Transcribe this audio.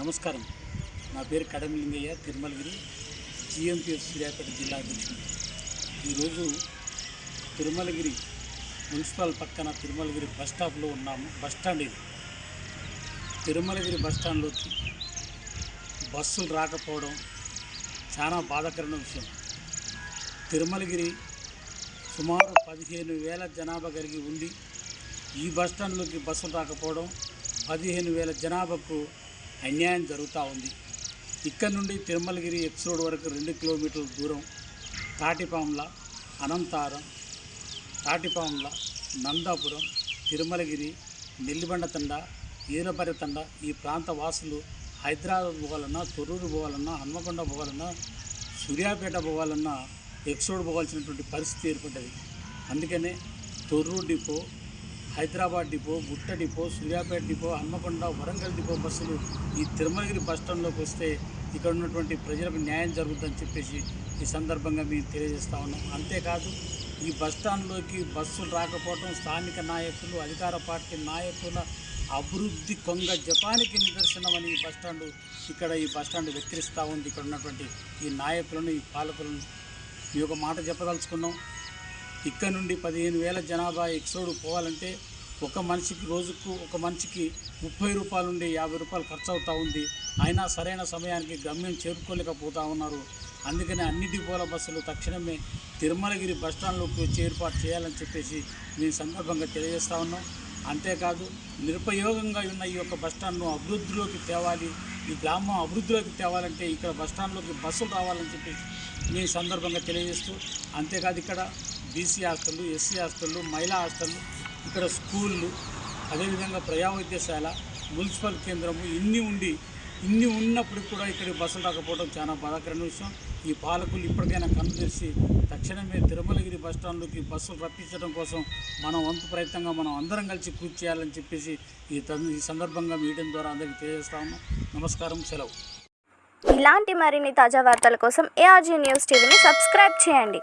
నమస్కారం. నా పేరు కడమలింగయ్య తిరుమలగిరి జిఎంపిఎస్ సూర్యాపేట జిల్లా అధ్యక్షుడు. ఈరోజు తిరుమలగిరి మున్సిపల్ పక్కన తిరుమలగిరి బస్ స్టాప్లో ఉన్నాము. బస్ స్టాండ్ ఇది. తిరుమలగిరి బస్ స్టాండ్లోకి బస్సులు రాకపోవడం చాలా బాధాకరమైన విషయం. తిరుమలగిరి సుమారు పదిహేను వేల జనాభా కలిగి ఉండి ఈ బస్ స్టాండ్లోకి బస్సులు రాకపోవడం పదిహేను వేల జనాభాకు అన్యాయం జరుగుతూ ఉంది. ఇక్కడ నుండి తిరుమలగిరి ఎపిసోడ్ వరకు రెండు కిలోమీటర్ల దూరం తాటిపాముల అనంతారం తాటిపాముల నందాపురం తిరుమలగిరి నెల్లిబండ తండ ఈరపరి తండ ఈ ప్రాంత వాసులు హైదరాబాద్ పోవాలన్నా తొర్రూరు పోవాలన్నా హన్మకొండ పోవాలన్నా సూర్యాపేట పోవాలన్నా ఎపిసోడ్ పోవాల్సినటువంటి పరిస్థితి ఏర్పడ్డది. అందుకనే Thorrur depot Hyderabad depot Gutta depot Suryapet depot Hanamkonda Warangal depot బస్సులు ఈ తిరుమలగిరి బస్ స్టాండ్లోకి వస్తే ఇక్కడ ఉన్నటువంటి ప్రజలకు న్యాయం జరుగుతుందని చెప్పేసి ఈ సందర్భంగా మేము తెలియజేస్తా ఉన్నాం. అంతేకాదు ఈ బస్ స్టాండ్లోకి బస్సులు రాకపోవడం స్థానిక నాయకులు అధికార పార్టీ నాయకుల అభివృద్ధి కొంగ జపానికి నిదర్శనమని ఈ బస్ స్టాండ్ ఇక్కడ ఈ బస్ స్టాండ్ వెక్కిరిస్తూ ఉంది. ఇక్కడ ఉన్నటువంటి ఈ నాయకులను ఈ పాలకులను మీ ఒక మాట చెప్పదలుచుకున్నాం. ఇక్కడ నుండి పదిహేను వేల జనాభా ఎక్స్రోడ్ పోవాలంటే ఒక మనిషికి రోజుకు ఒక మనిషికి ముప్పై రూపాయల నుండి యాభై రూపాయలు ఖర్చు అవుతూ ఉంది. అయినా సరైన సమయానికి గమ్యం చేరుకోలేకపోతూ ఉన్నారు. అందుకని అన్ని డిపోల బస్సులు తక్షణమే తిరుమలగిరి బస్ స్టాండ్లోకి వచ్చి ఏర్పాటు చేయాలని చెప్పేసి మేము సందర్భంగా తెలియజేస్తా ఉన్నాం. అంతేకాదు నిరుపయోగంగా ఉన్న ఈ యొక్క బస్ స్టాండ్ను అభివృద్ధిలోకి తేవాలి ఈ గ్రామం అభివృద్ధిలోకి తేవాలంటే ఇక్కడ బస్టాండ్లోకి బస్సులు రావాలని చెప్పేసి మేము సందర్భంగా తెలియజేస్తూ అంతేకాదు ఇక్కడ బీసీ హాస్టళ్ళు ఎస్సీ హాస్టళ్ళు మహిళా హాస్టళ్ళు ఇక్కడ స్కూళ్ళు అదేవిధంగా ప్రజా వైద్యశాల మున్సిపల్ కేంద్రము ఇన్ని ఉండి ఇన్ని ఉన్నప్పటికి కూడా ఇక్కడ బస్సులు రాకపోవడం చాలా బాధాకరమైన విషయం. ఈ పాలకులు ఇప్పటికైనా కన్ను తెరిచి తక్షణమే తిరుమలగిరి బస్ బస్సులు రప్పించడం కోసం మనం వంతు ప్రయత్నంగా మనం అందరం కలిసి కృషి చేయాలని చెప్పేసి ఈ ఈ సందర్భంగా మీడియం ద్వారా అందరికీ తెలియజేస్తాము నమస్కారం సెలవు. ఇలాంటి మరిన్ని తాజా వార్తల కోసం ఏఆర్జీ న్యూస్ టీవీని సబ్స్క్రైబ్ చేయండి.